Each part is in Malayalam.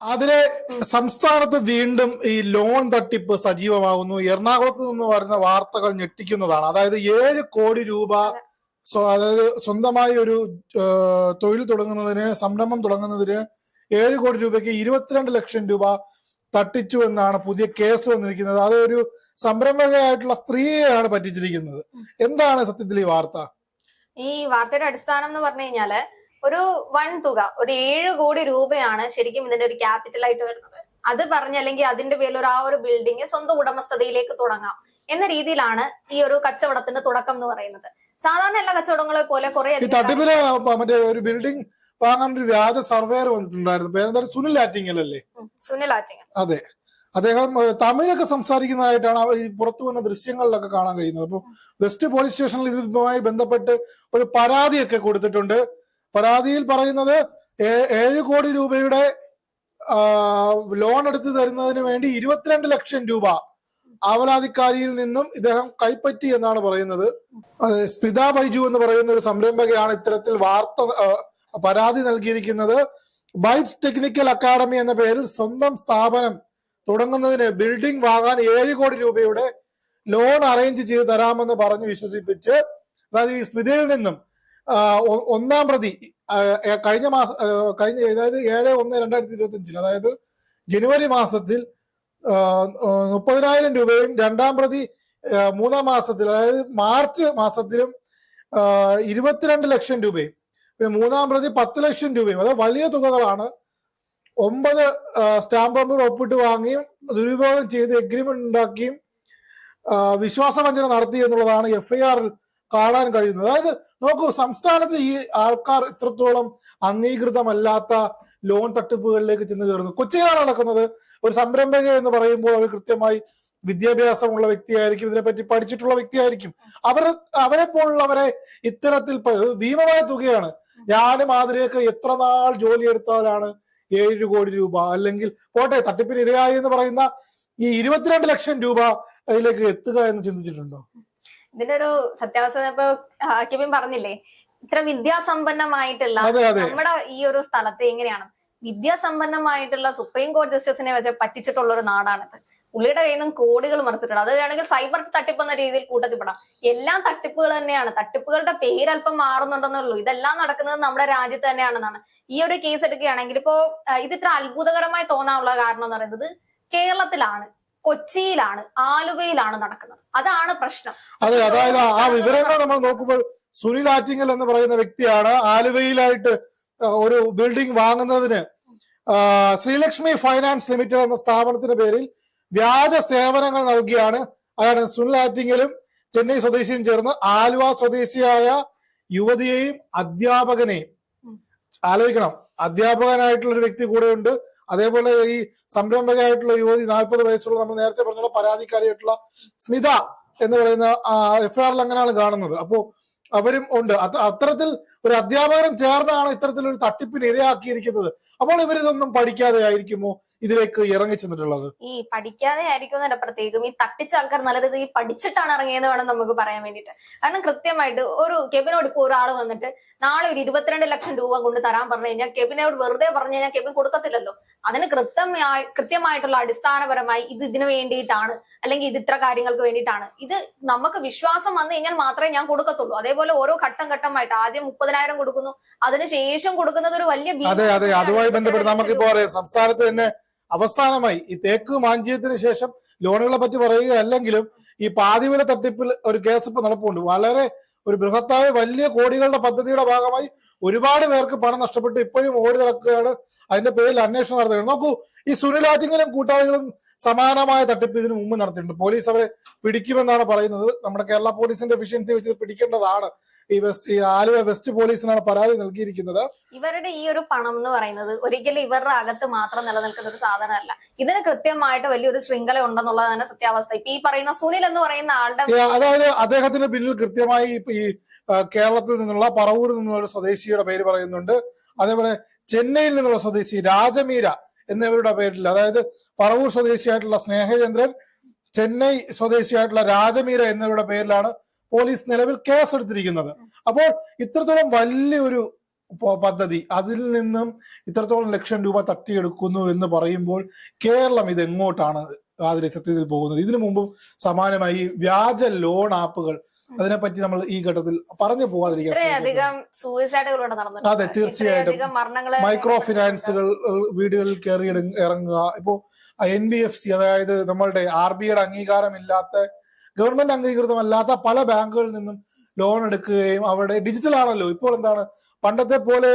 അതിലെ സംസ്ഥാനത്ത് വീണ്ടും ഈ ലോൺ തട്ടിപ്പ് സജീവമാകുന്നു. എറണാകുളത്ത് നിന്ന് വരുന്ന വാർത്തകൾ ഞെട്ടിക്കുന്നതാണ്. അതായത് ഏഴ് കോടി രൂപ അതായത് സ്വന്തമായി ഒരു തൊഴിൽ തുടങ്ങുന്നതിന് സംരംഭം തുടങ്ങുന്നതിന് ഏഴ് കോടി രൂപയ്ക്ക് ഇരുപത്തിരണ്ട് ലക്ഷം രൂപ തട്ടിച്ചു എന്നാണ് പുതിയ കേസ് വന്നിരിക്കുന്നത്. അത് ഒരു സംരംഭകയായിട്ടുള്ള സ്ത്രീയെയാണ് പറ്റിച്ചിരിക്കുന്നത്. എന്താണ് സത്യത്തിൽ ഈ വാർത്ത? ഈ വാർത്തയുടെ അടിസ്ഥാനം എന്ന് പറഞ്ഞു കഴിഞ്ഞാൽ ഒരു വൻ തുക ഒരു ഏഴ് കോടി രൂപയാണ് ശരിക്കും ഇതിന്റെ ഒരു ക്യാപിറ്റൽ ആയിട്ട് വരുന്നത്. അത് പറഞ്ഞല്ലെങ്കിൽ അതിന്റെ പേരിൽ ഒരു ആ ഒരു ബിൽഡിംഗ് സ്വന്തം ഉടമസ്ഥതയിലേക്ക് തുടങ്ങാം എന്ന രീതിയിലാണ് ഈ ഒരു കച്ചവടത്തിന്റെ തുടക്കം എന്ന് പറയുന്നത്. സാധാരണ എല്ലാ കച്ചവടങ്ങളെ പോലെ കുറെ മറ്റേ ഒരു ബിൽഡിംഗ് വാങ്ങാൻ ഒരു വ്യാജ സർവേയർ വന്നിട്ടുണ്ടായിരുന്നു. പേരെന്തായാലും സുനിൽ ആറ്റിങ്ങൽ അല്ലേ സുനിൽ ആറ്റിങ്ങൽ. അതെ. അദ്ദേഹം തമിഴൊക്കെ സംസാരിക്കുന്നതായിട്ടാണ് ഈ പുറത്തു വന്ന ദൃശ്യങ്ങളിലൊക്കെ കാണാൻ കഴിയുന്നത്. അപ്പോൾ വെസ്റ്റ് പോലീസ് സ്റ്റേഷനിൽ ഇതുമായി ബന്ധപ്പെട്ട് ഒരു പരാതിയൊക്കെ കൊടുത്തിട്ടുണ്ട്. പരാതിയിൽ പറയുന്നത് ഏഴ് കോടി രൂപയുടെ ലോൺ എടുത്തു തരുന്നതിന് വേണ്ടി ഇരുപത്തിരണ്ട് ലക്ഷം രൂപ ആവലാധിക്കാരിയിൽ നിന്നും ഇദ്ദേഹം കൈപ്പറ്റി എന്നാണ് പറയുന്നത്. സ്പിത ബൈജു എന്ന് പറയുന്ന ഒരു സംരംഭകയാണ് ഇത്തരത്തിൽ വാർത്ത പരാതി നൽകിയിരിക്കുന്നത്. ബൈറ്റ്സ് ടെക്നിക്കൽ അക്കാദമി എന്ന പേരിൽ സ്വന്തം സ്ഥാപനം തുടങ്ങുന്നതിന് ബിൽഡിംഗ് വാങ്ങാൻ ഏഴ് കോടി രൂപയുടെ ലോൺ അറേഞ്ച് ചെയ്ത് തരാമെന്ന് പറഞ്ഞു വിശ്വസിപ്പിച്ച് അതായത് ഈ സ്മിതയിൽ നിന്നും ഒന്നാം പ്രതി കഴിഞ്ഞ മാസം കഴിഞ്ഞ അതായത് ഏഴ് ഒന്ന് രണ്ടായിരത്തി ഇരുപത്തി അഞ്ചിൽ അതായത് ജനുവരി മാസത്തിൽ മുപ്പതിനായിരം രൂപയും രണ്ടാം പ്രതി മൂന്നാം മാസത്തിൽ അതായത് മാർച്ച് മാസത്തിലും ഇരുപത്തിരണ്ട് ലക്ഷം രൂപയും പിന്നെ മൂന്നാം പ്രതി പത്ത് ലക്ഷം രൂപയും അതായത് വലിയ തുകകളാണ്. ഒമ്പത് സ്റ്റാമ്പ് നമ്പർ ഒപ്പിട്ട് വാങ്ങിയും ദുരുപയോഗം ചെയ്ത് എഗ്രിമെന്റ് ഉണ്ടാക്കിയും വിശ്വാസവഞ്ചന നടത്തി എന്നുള്ളതാണ് എഫ്ഐആറിൽ കാണാൻ കഴിയുന്നത്. അതായത് നോക്കൂ സംസ്ഥാനത്ത് ഈ ആൾക്കാർ ഇത്രത്തോളം അംഗീകൃതമല്ലാത്ത ലോൺ തട്ടിപ്പുകളിലേക്ക് ചെന്ന് കയറുന്നു. കൊച്ചിയിലാണ് നടക്കുന്നത്. ഒരു സംരംഭക എന്ന് പറയുമ്പോൾ അവർ കൃത്യമായി വിദ്യാഭ്യാസമുള്ള വ്യക്തിയായിരിക്കും ഇതിനെപ്പറ്റി പഠിച്ചിട്ടുള്ള വ്യക്തിയായിരിക്കും. അവർ അവരെ പോലുള്ളവരെ ഇത്തരത്തിൽ ഭീമമായ തുകയാണ്. ഞാനും മാതിരിയൊക്കെ എത്ര നാൾ ജോലി എടുത്താലാണ് ഏഴ് കോടി രൂപ അല്ലെങ്കിൽ പോട്ടെ തട്ടിപ്പിന് ഇരയായി എന്ന് പറയുന്ന ഈ ഇരുപത്തിരണ്ട് ലക്ഷം രൂപ അതിലേക്ക് എത്തുക എന്ന് ചിന്തിച്ചിട്ടുണ്ടോ? ഇതിന്റെ ഒരു സത്യാവസ്ഥ ഇപ്പൊ കിബിൻ പറഞ്ഞില്ലേ ഇത്ര വിദ്യാസമ്പന്നമായിട്ടുള്ള നമ്മുടെ ഈ ഒരു സ്ഥലത്ത് എങ്ങനെയാണ്? വിദ്യാസമ്പന്നമായിട്ടുള്ള സുപ്രീം കോടതി ജസ്റ്റിസിനെ വെച്ച് പറ്റിച്ചിട്ടുള്ള ഒരു നാടാണിത്. പുള്ളിയുടെ കയ്യിൽ നിന്നും കോടികൾ മറിച്ചിട്ടുണ്ട്. അത് വേണമെങ്കിൽ സൈബർ തട്ടിപ്പ് എന്ന രീതിയിൽ കൂട്ടത്തിൽപ്പെടാം എല്ലാം തട്ടിപ്പുകൾ തന്നെയാണ്. തട്ടിപ്പുകളുടെ പേര് അല്പം മാറുന്നുണ്ടെന്നുള്ളൂ. ഇതെല്ലാം നടക്കുന്നത് നമ്മുടെ രാജ്യത്ത് തന്നെയാണെന്നാണ്. ഈ ഒരു കേസ് എടുക്കുകയാണെങ്കിൽ ഇപ്പോ ഇത് ഇത്ര അത്ഭുതകരമായി തോന്നാനുള്ള കാരണം എന്ന് പറയുന്നത് കേരളത്തിലാണ്. കൊച്ചിയിലാണ് ആലുവയിലാണ് നടക്കുന്നത്. അതാണ് പ്രശ്നം. അതെ അതായത് ആ വിവരങ്ങൾ നമ്മൾ നോക്കുമ്പോൾ സുനിൽ ആറ്റിങ്ങൽ എന്ന് പറയുന്ന വ്യക്തിയാണ് ആലുവയിലായിട്ട് ഒരു ബിൽഡിംഗ് വാങ്ങുന്നതിന്. ശ്രീലക്ഷ്മി ഫൈനാൻസ് ലിമിറ്റഡ് എന്ന സ്ഥാപനത്തിന്റെ പേരിൽ വ്യാജ സേവനങ്ങൾ നൽകിയാണ്. അതാണ് സുനിൽ ആറ്റിങ്ങലും ചെന്നൈ സ്വദേശിയും ചേർന്ന് ആലുവ സ്വദേശിയായ യുവതിയെയും അധ്യാപകനെയും. ആലോചിക്കണം. അധ്യാപകനായിട്ടുള്ള ഒരു വ്യക്തി കൂടെയുണ്ട്. അതേപോലെ ഈ സംരംഭകയായിട്ടുള്ള യുവതി നാൽപ്പത് വയസ്സുള്ള നമ്മൾ നേരത്തെ പറഞ്ഞുള്ള പരാതിക്കാരിയായിട്ടുള്ള സ്മിത എന്ന് പറയുന്ന എഫ്ഐആറിൽ അങ്ങനെയാണ് കാണുന്നത്. അപ്പോ അവരും ഉണ്ട്. അത് അത്തരത്തിൽ ഒരു അധ്യാപകരും ചേർന്നാണ് ഇത്തരത്തിലൊരു തട്ടിപ്പിന് ഇരയാക്കിയിരിക്കുന്നത് അപ്പോൾ ഇവരിതൊന്നും പഠിക്കാതെ ആയിരിക്കുമോ ഇതിലേക്ക് ഇറങ്ങി ചെന്നിട്ടുള്ളത്? ഈ പഠിക്കാതെ ആയിരിക്കും പ്രത്യേകം ഈ തട്ടിച്ച ആൾക്കാർ നല്ല രീതിയിൽ പഠിച്ചിട്ടാണ് ഇറങ്ങിയെന്ന് വേണം നമുക്ക് പറയാൻ വേണ്ടിട്ട് കാരണം കൃത്യമായിട്ട് ഒരു കെബിനോട് ഇപ്പോൾ ഒരാൾ വന്നിട്ട് നാളെ ഒരു ഇരുപത്തിരണ്ട് ലക്ഷം രൂപ കൊണ്ട് തരാൻ പറഞ്ഞു കഴിഞ്ഞാൽ കെബിനോട് വെറുതെ പറഞ്ഞു കഴിഞ്ഞാൽ കെബിൻ കൊടുക്കത്തില്ലല്ലോ. അതിന് കൃത്യമായി കൃത്യമായിട്ടുള്ള അടിസ്ഥാനപരമായി ഇത് ഇതിനു വേണ്ടിയിട്ടാണ് അല്ലെങ്കിൽ ഇത് ഇത്ര കാര്യങ്ങൾക്ക് വേണ്ടിയിട്ടാണ്. ഇത് നമുക്ക് വിശ്വാസം വന്നു കഴിഞ്ഞാൽ മാത്രമേ ഞാൻ കൊടുക്കത്തുള്ളൂ. അതേപോലെ ഓരോ ഘട്ടം ഘട്ടമായിട്ട് ആദ്യം മുപ്പതിനായിരം കൊടുക്കുന്നു അതിനുശേഷം കൊടുക്കുന്നത് ഒരു വലിയ അതെ അതെ. അതുമായി ബന്ധപ്പെട്ട് നമുക്കിപ്പോ സംസ്ഥാനത്ത് തന്നെ അവസാനമായി ഈ തേക്ക് മാഞ്ചിയത്തിന് ശേഷം ലോണുകളെ പറ്റി പറയുക അല്ലെങ്കിലും ഈ പാതിവില തട്ടിപ്പിൽ ഒരു കേസ് ഇപ്പൊ നടപ്പുണ്ട്. വളരെ ഒരു ബൃഹത്തായ വലിയ കോടികളുടെ പദ്ധതിയുടെ ഭാഗമായി ഒരുപാട് പേർക്ക് പണം നഷ്ടപ്പെട്ട്. ഇപ്പോഴും ഓടി നടക്കുകയാണ്. അതിന്റെ പേരിൽ അന്വേഷണം നടത്തുകയാണ്. നോക്കൂ ഈ സുനിൽ ആറ്റിങ്ങലും കൂട്ടാളികളും സമാനമായ തട്ടിപ്പ് ഇതിനു മുമ്പ് നടത്തിയിട്ടുണ്ട്. പോലീസ് അവരെ പിടിക്കുമെന്നാണ് പറയുന്നത്. നമ്മുടെ കേരള പോലീസിന്റെ എഫിഷ്യൻസി വെച്ച് പിടിക്കേണ്ടതാണ്. ഈ വെസ്റ്റ് ഈ ആലുവ വെസ്റ്റ് പോലീസിനാണ് പരാതി നൽകിയിരിക്കുന്നത്. ഇവരുടെ ഈ ഒരു പണം എന്ന് പറയുന്നത് ഒരിക്കലും ഇവരുടെ അകത്ത് മാത്രം നിലനിൽക്കുന്ന ഒരു സാധനമല്ല. ഇതിന് കൃത്യമായിട്ട് വലിയൊരു ശൃംഖല ഉണ്ടെന്നുള്ളത് തന്നെ സത്യാവസ്ഥ. ഇപ്പൊ ഈ പറയുന്ന സുനിൽ എന്ന് പറയുന്ന ആളുടെ അതായത് അദ്ദേഹത്തിന്റെ പിന്നിൽ കൃത്യമായി ഈ കേരളത്തിൽ നിന്നുള്ള പറവൂരിൽ നിന്നുള്ള ഒരു സ്വദേശിയുടെ പേര് പറയുന്നുണ്ട്. അതേപോലെ ചെന്നൈയിൽ നിന്നുള്ള സ്വദേശി രാജമീര എന്നിവരുടെ പേരിൽ. അതായത് പറവൂർ സ്വദേശിയായിട്ടുള്ള സ്നേഹചന്ദ്രൻ ചെന്നൈ സ്വദേശിയായിട്ടുള്ള രാജമീര എന്നിവരുടെ പേരിലാണ് പോലീസ് നിലവിൽ കേസ് എടുത്തിരിക്കുന്നത് അപ്പോൾ ഇത്രത്തോളം വലിയൊരു പദ്ധതി അതിൽ നിന്നും ഇത്രത്തോളം ലക്ഷം രൂപ തട്ടിയെടുക്കുന്നു എന്ന് പറയുമ്പോൾ കേരളം ഇത് എങ്ങോട്ടാണ് ആതിരെ സത്യത്തിൽ പോകുന്നത്? ഇതിനു മുമ്പും സമാനമായി വ്യാജ ലോൺ ആപ്പുകൾ അതിനെപ്പറ്റി നമ്മൾ ഈ ഘട്ടത്തിൽ പറഞ്ഞു പോകാതിരിക്കാൻ അതെ, തീർച്ചയായിട്ടും. മൈക്രോ ഫിനാൻസുകൾ വീടുകളിൽ കയറി ഇറങ്ങുക. ഇപ്പോ എൻ ബി എഫ് സി അതായത് നമ്മളുടെ ആർ ബിയുടെ അംഗീകാരമില്ലാത്ത ഗവൺമെന്റ് അംഗീകൃതമല്ലാത്ത പല ബാങ്കുകളിൽ നിന്നും ലോൺ എടുക്കുകയും അവിടെ ഡിജിറ്റൽ ആണല്ലോ. ഇപ്പോൾ എന്താണ്? പണ്ടത്തെ പോലെ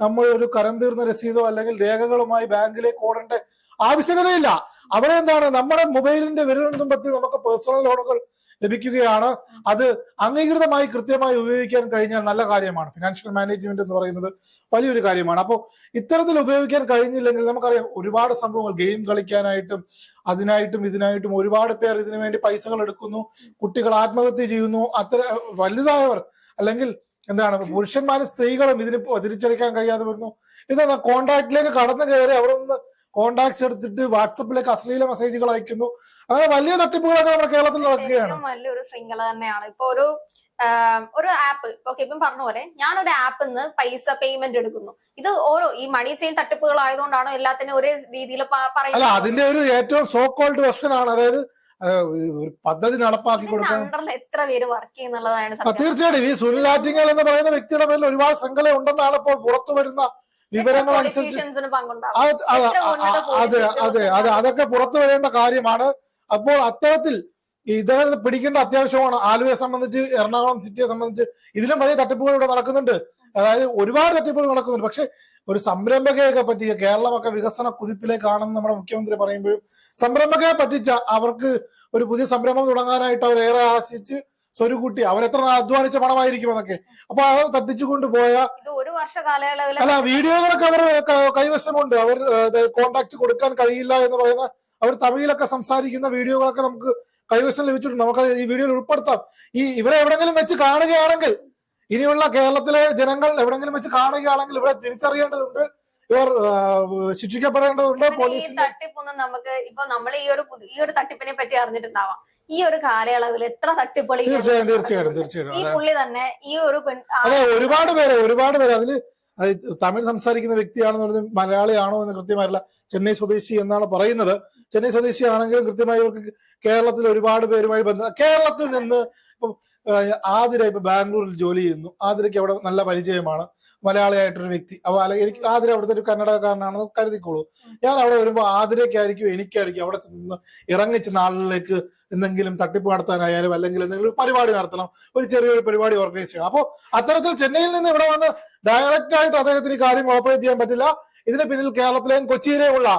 നമ്മൾ ഒരു കരം തീർന്ന രസീതോ അല്ലെങ്കിൽ രേഖകളുമായി ബാങ്കിലേക്ക് ഓടേണ്ട ആവശ്യകതയില്ല. അവിടെ എന്താണ്? നമ്മുടെ മൊബൈലിന്റെ വിരൽത്തുമ്പത്തിൽ നമുക്ക് പേഴ്സണൽ ലോണുകൾ ലഭിക്കുകയാണ്. അത് അംഗീകൃതമായി കൃത്യമായി ഉപയോഗിക്കാൻ കഴിഞ്ഞാൽ നല്ല കാര്യമാണ്. ഫിനാൻഷ്യൽ മാനേജ്മെന്റ് എന്ന് പറയുന്നത് വലിയൊരു കാര്യമാണ്. അപ്പോൾ ഇത്തരത്തിൽ ഉപയോഗിക്കാൻ കഴിഞ്ഞില്ലെങ്കിൽ നമുക്കറിയാം ഒരുപാട് സംഭവങ്ങൾ ഗെയിം കളിക്കാനായിട്ടും അതിനായിട്ടും ഇതിനായിട്ടും ഒരുപാട് പേർ ഇതിനു വേണ്ടി പൈസകൾ എടുക്കുന്നു കുട്ടികൾ ആത്മഹത്യ ചെയ്യുന്നു അത്ര വലുതായവർ അല്ലെങ്കിൽ എന്താണ് പുരുഷന്മാരും സ്ത്രീകളും ഇതിന് തിരിച്ചടിക്കാൻ കഴിയാതെ വരുന്നു. ഇതെന്താ കോണ്ടാക്റ്റിലേക്ക് കടന്നു കയറി അവിടെ നിന്ന് കോണ്ടാക്ട്സ് എടുത്തിട്ട് വാട്സപ്പിലേക്ക് അശ്ലീല മെസ്സേജുകൾ അയക്കുന്നു. അങ്ങനെ വലിയ തട്ടിപ്പുകളൊക്കെ നമ്മുടെ കേരളത്തിൽ നടക്കുകയാണ്. വലിയൊരു ശൃംഖല തന്നെയാണ്. ഇപ്പൊ ഒരു ഒരു ആപ്പ് ഓക്കെ ഇപ്പം പറഞ്ഞ പോലെ ഞാനൊരു ആപ്പിൽ നിന്ന് പൈസ പേയ്മെന്റ് എടുക്കുന്നു. ഇത് ഓരോ ഈ മണി ചെയിൻ തട്ടിപ്പുകൾ ആയതുകൊണ്ടാണോ എല്ലാത്തിനും ഒരേ രീതിയിൽ അല്ല പറയുന്നത്. അതിന്റെ ഒരു ഏറ്റവും സോ കോൾഡ് വെർഷൻ ആണ്. അതായത് ഒരു പദ്ധതി നടപ്പാക്കി കൊടുക്കാൻ. എത്ര പേര് വർക്ക് ചെയ്യുന്നുള്ളതാണ് തീർച്ചയായിട്ടും. ഈ സുനിൽ ആറ്റിങ്ങൽ എന്ന് പറയുന്ന വ്യക്തിയുടെ പേരിൽ ഒരുപാട് ശൃംഖല ഉണ്ടെന്നാണ് ഇപ്പോൾ പുറത്തു വരുന്ന വിവരങ്ങൾ അനുസരിച്ച് അതെ അതെ അതെ അതൊക്കെ പുറത്തു വരേണ്ട കാര്യമാണ്. അപ്പോൾ അത്തരത്തിൽ ഇദ്ദേഹത്തെ പിടിക്കേണ്ട അത്യാവശ്യമാണ് ആലുവയെ സംബന്ധിച്ച് എറണാകുളം സിറ്റിയെ സംബന്ധിച്ച്. ഇതിലും വലിയ തട്ടിപ്പുകൾ ഇവിടെ നടക്കുന്നുണ്ട്. അതായത് ഒരുപാട് തട്ടിപ്പുകൾ നടക്കുന്നുണ്ട്. പക്ഷെ ഒരു സംരംഭകയൊക്കെ പറ്റിയ കേരളമൊക്കെ വികസന കുതിപ്പിലേക്കാണെന്ന് നമ്മുടെ മുഖ്യമന്ത്രി പറയുമ്പോഴും സംരംഭകയെ പറ്റിച്ച അവർക്ക് ഒരു പുതിയ സംരംഭം തുടങ്ങാനായിട്ട് അവർ ഏറെ ആശിച്ച് സ്വരുകൂട്ടി അവരെത്ര അധ്വാനിച്ച പണമായിരിക്കും അതൊക്കെ. അപ്പൊ അത് തട്ടിച്ചുകൊണ്ട് പോയ അല്ല വീഡിയോകളൊക്കെ അവർ കൈവശമുണ്ട്. അവർ കോണ്ടാക്ട് കൊടുക്കാൻ കഴിയില്ല എന്ന് പറയുന്ന അവർ തമിഴിലൊക്കെ സംസാരിക്കുന്ന വീഡിയോകളൊക്കെ നമുക്ക് കൈവശം ലഭിച്ചിട്ടുണ്ട്. നമുക്ക് ഈ വീഡിയോയിൽ ഉൾപ്പെടുത്താം. ഈ ഇവരെ എവിടെങ്കിലും വെച്ച് കാണുകയാണെങ്കിൽ ഇനിയുള്ള കേരളത്തിലെ ജനങ്ങൾ എവിടെങ്കിലും വെച്ച് കാണുകയാണെങ്കിൽ ഇവിടെ തിരിച്ചറിയേണ്ടതുണ്ട്. ഇവർ ശിക്ഷിക്കപ്പെടേണ്ടതുണ്ട് പോലീസ് തട്ടിപ്പൊന്നും നമുക്ക് ഇപ്പൊ നമ്മൾ ഈ ഒരു ഈ ഒരു തട്ടിപ്പിനെ പറ്റി അറിഞ്ഞിട്ടുണ്ടാവാം. ഈ ഒരു കാലയളവിൽ എത്ര തട്ടിപ്പുകൾ തീർച്ചയായും തീർച്ചയായിട്ടും തീർച്ചയായും തീർച്ചയായും. ഈ പുള്ളി തന്നെ ഈ ഒരു പെൺ അതെ ഒരുപാട് പേര് ഒരുപാട് പേര് അതിൽ തമിഴ് സംസാരിക്കുന്ന വ്യക്തിയാണെന്ന് പറഞ്ഞ മലയാളിയാണോ എന്ന് കൃത്യമായില്ല ചെന്നൈ സ്വദേശി എന്നാണ് പറയുന്നത്. ചെന്നൈ സ്വദേശി ആണെങ്കിലും കൃത്യമായി ഇവർക്ക് കേരളത്തിൽ ഒരുപാട് പേരുമായി ബന്ധം കേരളത്തിൽ നിന്ന് ഇപ്പൊ ആതിര ഇപ്പൊ ബാംഗ്ലൂരിൽ ജോലി ചെയ്യുന്നു. ആതിരയ്ക്ക് അവിടെ നല്ല പരിചയമാണ്. മലയാളിയായിട്ടൊരു വ്യക്തി. അപ്പൊ അല്ലെങ്കിൽ എനിക്ക് ആതിര അവിടുത്തെ ഒരു കന്നഡക്കാരനാണെന്ന് കരുതിക്കോളൂ. ഞാൻ അവിടെ വരുമ്പോൾ ആതിരയ്ക്കായിരിക്കും എനിക്കായിരിക്കും അവിടെ ചെന്ന് ഇറങ്ങിച്ച് നാളിലേക്ക് എന്തെങ്കിലും തട്ടിപ്പ് നടത്താനായാലും അല്ലെങ്കിൽ എന്തെങ്കിലും ഒരു പരിപാടി നടത്തണം. ഒരു ചെറിയൊരു പരിപാടി ഓർഗനൈസ് ചെയ്യണം. അപ്പോൾ അത്തരത്തിൽ ചെന്നൈയിൽ നിന്ന് ഇവിടെ വന്ന് ഡയറക്റ്റ് ആയിട്ട് അദ്ദേഹത്തിന് കാര്യം ഓപ്പറേറ്റ് ചെയ്യാൻ പറ്റില്ല. ഇതിന് പിന്നിൽ കേരളത്തിലെയും കൊച്ചിയിലെയും ഉള്ള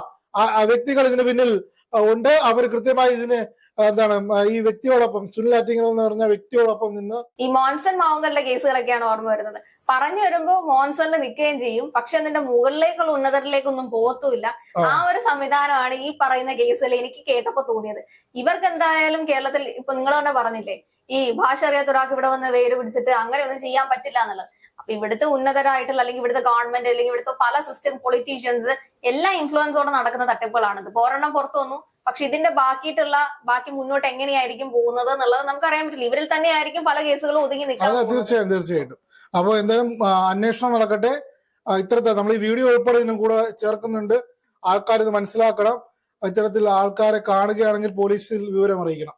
വ്യക്തികൾ ഇതിന് പിന്നിൽ ഉണ്ട്. അവർ കൃത്യമായി ഇതിന് എന്താണ് ഈ വ്യക്തിയോടൊപ്പം സുനിൽ ആറ്റിങ്ങൽ എന്ന് പറഞ്ഞ വ്യക്തിയോടൊപ്പം നിന്ന് ഈ മോൻസൺ മാവുങ്കലിന്റെ കേസുകളൊക്കെയാണ് ഓർമ്മ വരുന്നത്. പറഞ്ഞു വരുമ്പോ മോൻസണിൽ നിൽക്കുകയും ചെയ്യും പക്ഷെ അതിന്റെ മുകളിലേക്കുള്ള ഉന്നതരിലേക്കൊന്നും പോകത്തുമില്ല ആ. ഒരു സംവിധാനമാണ് ഈ പറയുന്ന കേസിൽ എനിക്ക് കേട്ടപ്പോ തോന്നിയത്. ഇവർക്ക് എന്തായാലും കേരളത്തിൽ ഇപ്പൊ നിങ്ങൾ തന്നെ പറഞ്ഞില്ലേ ഈ ഭാഷ അറിയാത്ത ഒരാൾക്ക് ഇവിടെ വന്ന് വേര് പിടിച്ചിട്ട് അങ്ങനെ ഒന്നും ചെയ്യാൻ പറ്റില്ല എന്നുള്ളത്. അപ്പൊ ഇവിടുത്തെ ഉന്നതരായിട്ടുള്ള അല്ലെങ്കിൽ ഇവിടുത്തെ ഗവൺമെന്റ് അല്ലെങ്കിൽ ഇവിടുത്തെ പല സിസ്റ്റം പൊളിറ്റീഷ്യൻസ് എല്ലാ ഇൻഫ്ലുവൻസോടെ നടക്കുന്ന തട്ടിപ്പുകളാണ്. ഇത് ഒരെണ്ണം പുറത്തു വന്നു. പക്ഷെ ഇതിന്റെ ബാക്കിയിട്ടുള്ള ബാക്കി മുന്നോട്ട് എങ്ങനെയായിരിക്കും പോകുന്നത് എന്നുള്ളത് നമുക്ക് അറിയാൻ പറ്റില്ല. ഇവരിൽ തന്നെ ആയിരിക്കും പല കേസുകളും ഒതുങ്ങി നിൽക്കുന്നത് അതെ. തീർച്ചയായും തീർച്ചയായിട്ടും. അപ്പോൾ എന്തായാലും അന്വേഷണം നടക്കട്ടെ. ഇത്തരത്തിൽ ഇത്തരത്തെ നമ്മൾ ഈ വീഡിയോ ഉൾപ്പെടെ ഇതിനും കൂടെ ചേർക്കുന്നുണ്ട്. ആൾക്കാർ ഇത് മനസ്സിലാക്കണം. ഇത്തരത്തിൽ ആൾക്കാരെ കാണുകയാണെങ്കിൽ പോലീസിൽ വിവരം അറിയിക്കണം.